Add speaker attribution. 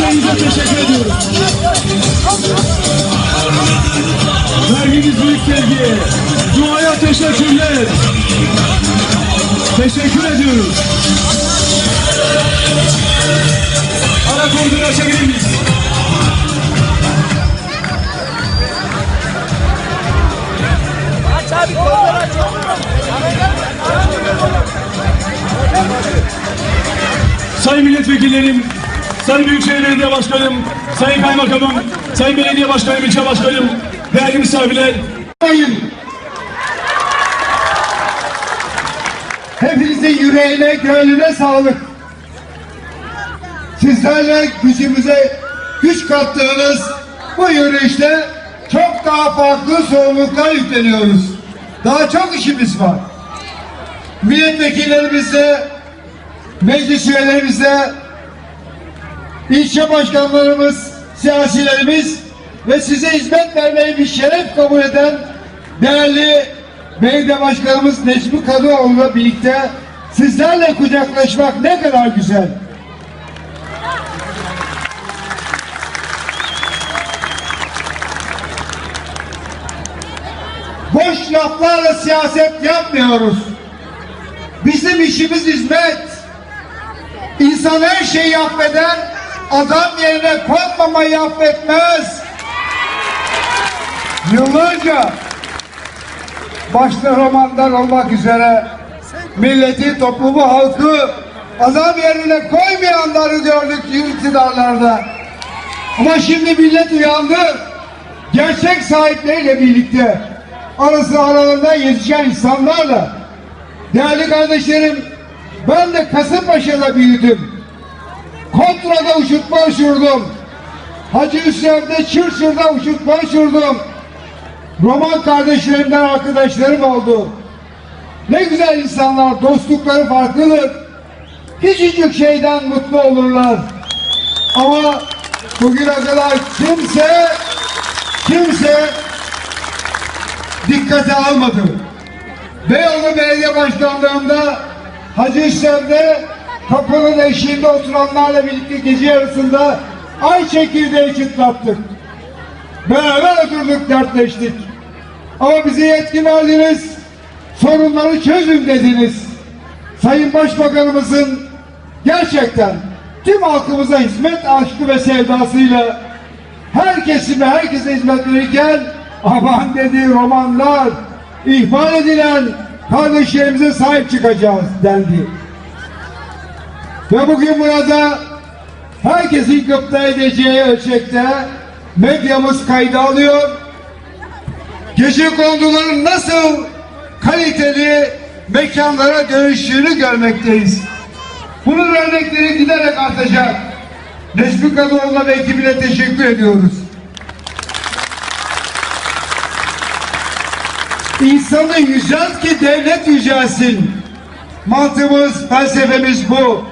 Speaker 1: sayınıza teşekkür ediyoruz. Verginiz büyük sevgi. Duaya teşekkürler. Teşekkür ediyoruz. Milletvekillerim, Sayın Büyükşehir Belediye Başkanım, Sayın Kaymakamım, Sayın Belediye Başkanım, İlçe Başkanım, değerli misafirler.
Speaker 2: Hepinizin yüreğine, gönlüne sağlık. Sizlerle gücümüze güç kattığınız bu yürüyüşte çok daha farklı sorumluluklar yükleniyoruz. Daha çok işimiz var. Milletvekillerimizle, meclis üyelerimizle, ilçe başkanlarımız, siyasilerimiz ve size hizmet vermeyi bir şeref kabul eden değerli belediye başkanımız Necmi Kadıoğlu'la birlikte sizlerle kucaklaşmak ne kadar güzel. Boş laflarla siyaset yapmıyoruz. Bizim işimiz hizmet. İnsan her şeyi affeder, adam yerine konmamayı affetmez. Yıllarca başta romanlar olmak üzere milleti, toplumu, halkı adam yerine koymayanları gördük iktidarlarda. Ama şimdi millet uyandı. Gerçek sahipleriyle birlikte arası aralarında yetişen insanlarla değerli kardeşlerim ben de Kasımpaşa'da büyüdüm. Kontrada uçurtma uçurdum. Hacı Hüsrev'de Çırçır'da uçurtma uçurdum. Roman kardeşlerimden arkadaşlarım oldu. Ne güzel insanlar, dostlukları farklıdır. Küçücük şeyden mutlu olurlar. Ama bugüne kadar kimse, kimse dikkate almadı. Beyoğlu Belediye Başkanlığı'nda Hacı Hüsrev'de kapının eşiğinde oturanlarla birlikte gece yarısında ay çekirdeği çıtlattık. Beraber oturduk dertleştik. Ama bize yetki verdiniz. Sorunları çözün dediniz. Sayın Başbakanımızın gerçekten tüm halkımıza hizmet aşkı ve sevdasıyla her kesime herkese hizmet verirken aman dediği romanlar ihmal edilen kardeşlerimize sahip çıkacağız dendi. Ve bugün burada herkesin gıpta edeceği ölçekte medyamız kayda alıyor. Gece konduların nasıl kaliteli mekanlara dönüştüğünü görmekteyiz. Bunun örnekleri giderek artacak. Necmi Kadıoğlu'na ve ekibine teşekkür ediyoruz. İnsanı yücelt ki devlet yücelsin. Mantığımız, felsefemiz bu.